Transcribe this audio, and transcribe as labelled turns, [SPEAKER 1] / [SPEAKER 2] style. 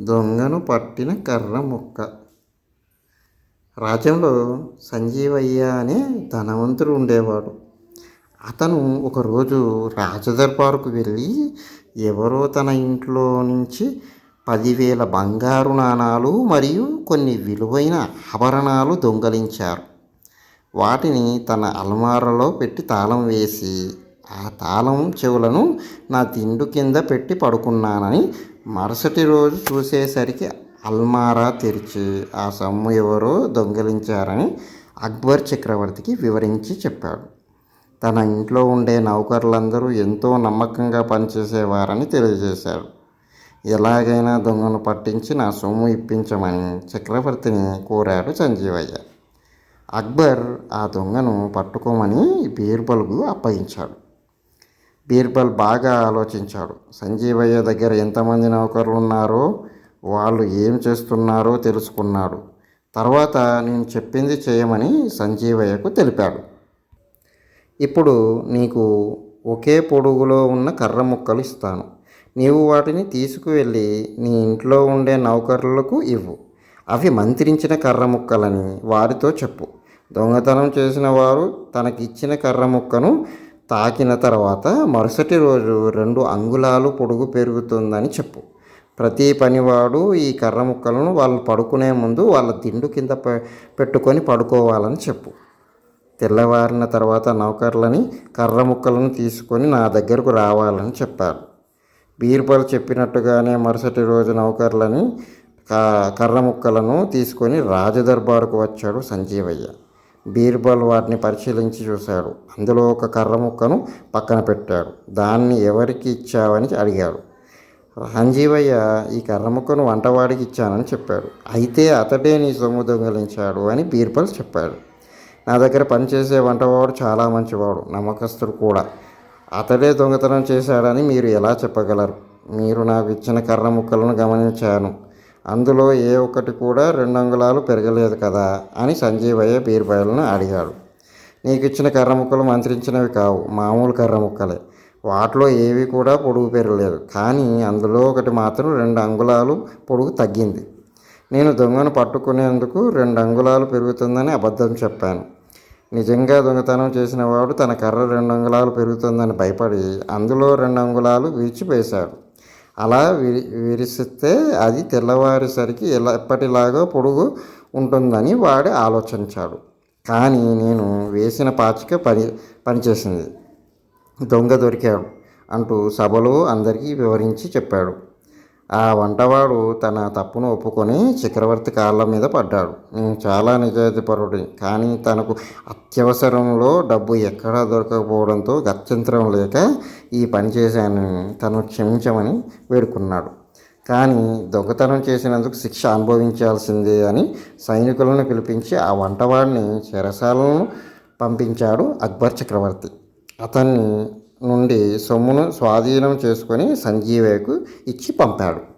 [SPEAKER 1] దొంగను పట్టిన కర్ర ముక్క. రాజ్యంలో సంజీవయ్య అనే ధనవంతుడు ఉండేవాడు. అతను ఒకరోజు రాజదర్బారుకు వెళ్ళి ఎవరో తన ఇంట్లో నుంచి పదివేల బంగారు నాణాలు మరియు కొన్ని విలువైన ఆభరణాలు దొంగలించారు. వాటిని తన అల్మారలో పెట్టి తాళం వేసి ఆ తాళం చెవులను నా దిండు కింద పెట్టి పడుకున్నానని మరుసటి రోజు చూసేసరికి అల్మారా తెరిచి ఆ సొమ్ము ఎవరో దొంగిలించారని అక్బర్ చక్రవర్తికి వివరించి చెప్పాడు. తన ఇంట్లో ఉండే నౌకర్లందరూ ఎంతో నమ్మకంగా పనిచేసేవారని తెలియజేశారు. ఎలాగైనా దొంగను పట్టించి నా సొమ్ము ఇప్పించమని చక్రవర్తిని కోరాడు సంజీవయ్య. అక్బర్ ఆ దొంగను పట్టుకోమని బీర్బల్కు అప్పగించాడు. బీర్బల్ బాగా ఆలోచించాడు. సంజీవయ్య దగ్గర ఎంతమంది నౌకర్లు ఉన్నారో వాళ్ళు ఏం చేస్తున్నారో తెలుసుకున్నాడు. తర్వాత నేను చెప్పింది చేయమని సంజీవయ్యకు తెలిపాడు. ఇప్పుడు నీకు ఒకే పొడుగులో ఉన్న కర్ర ముక్కలు ఇస్తాను. నీవు వాటిని తీసుకువెళ్ళి నీ ఇంట్లో ఉండే నౌకరులకు ఇవ్వు. అవి మంత్రించిన కర్ర ముక్కలని వారితో చెప్పు. దొంగతనం చేసిన వారు తనకిచ్చిన కర్ర ముక్కను తాకిన తర్వాత మరుసటి రోజు రెండు అంగుళాలు పొడుగు పెరుగుతుందని చెప్పు. ప్రతి పనివాడు ఈ కర్ర ముక్కలను వాళ్ళు పడుకునే ముందు వాళ్ళ దిండు కింద పెట్టుకొని పడుకోవాలని చెప్పు. తెల్లవారిన తర్వాత నౌకర్లని కర్ర ముక్కలను తీసుకొని నా దగ్గరకు రావాలని చెప్పారు. బీర్బల్ చెప్పినట్టుగానే మరుసటి రోజు నౌకర్లని కర్ర ముక్కలను తీసుకొని రాజదర్బారుకు వచ్చాడు సంజీవయ్య. బీర్బల్ వాటిని పరిశీలించి చూశాడు అందులో ఒక కర్ర ముక్కను పక్కన పెట్టాడు దాన్ని ఎవరికి ఇచ్చావని అడిగాడు సంజీవయ్య ఈ కర్ర ముక్కను వంటవాడికి ఇచ్చానని చెప్పాడు అయితే అతడే నీ సొమ్ము దొంగలించాడు అని బీర్బల్ చెప్పాడు. నా దగ్గర పనిచేసే వంటవాడు చాలా మంచివాడు నమ్మకస్తుడు కూడా. అతడే దొంగతనం చేశాడని మీరు ఎలా చెప్పగలరు? మీరు నాకు ఇచ్చిన కర్ర ముక్కలను గమనించాను. అందులో ఏ ఒక్కటి కూడా రెండు అంగుళాలు పెరగలేదు కదా అని సంజీవయ్య బీర్బల్ను అడిగాడు. నీకు ఇచ్చిన కర్ర ముక్కలు మంత్రించినవి కావు మామూలు కర్ర ముక్కలే. వాటిలో ఏవి కూడా పొడుగు పెరగలేదు. కానీ అందులో ఒకటి మాత్రం రెండు అంగుళాలు పొడుగు తగ్గింది. నేను దొంగను పట్టుకునేందుకు రెండు అంగుళాలు పెరుగుతుందని అబద్ధం చెప్పాను. నిజంగా దొంగతనం చేసిన వాడు తన కర్ర రెండు అంగుళాలు పెరుగుతుందని భయపడి అందులో రెండు అంగుళాలు విరిచివేశాడు అలా విరి విరిస్తే అది తెల్లవారేసరికి ఎలా ఎప్పటిలాగో పొడుగు ఉంటుందని వాడు ఆలోచించాడు. కానీ నేను వేసిన పాచిక పని పనిచేసింది. దొంగ దొరికాడు అంటూ సభలో అందరికీ వివరించి చెప్పాడు. ఆ వంటవాడు తన తప్పును ఒప్పుకొని చక్రవర్తి కాళ్ళ మీద పడ్డాడు. నేను చాలా నిజాయితీపరుడి కానీ తనకు అత్యవసరంలో డబ్బు ఎక్కడా దొరకకపోవడంతో గత్యంతరం లేక ఈ పని చేశానని తను క్షమించమని వేడుకున్నాడు. కానీ దొంగతనం చేసినందుకు శిక్ష అనుభవించాల్సిందే అని సైనికులను పిలిపించి ఆ వంటవాడిని చెరసాలను పంపించాడు అక్బర్ చక్రవర్తి. అతన్ని నుండి సొమ్మును స్వాధీనం చేసుకొని సంజీవయ్యకు ఇచ్చి పంపాడు.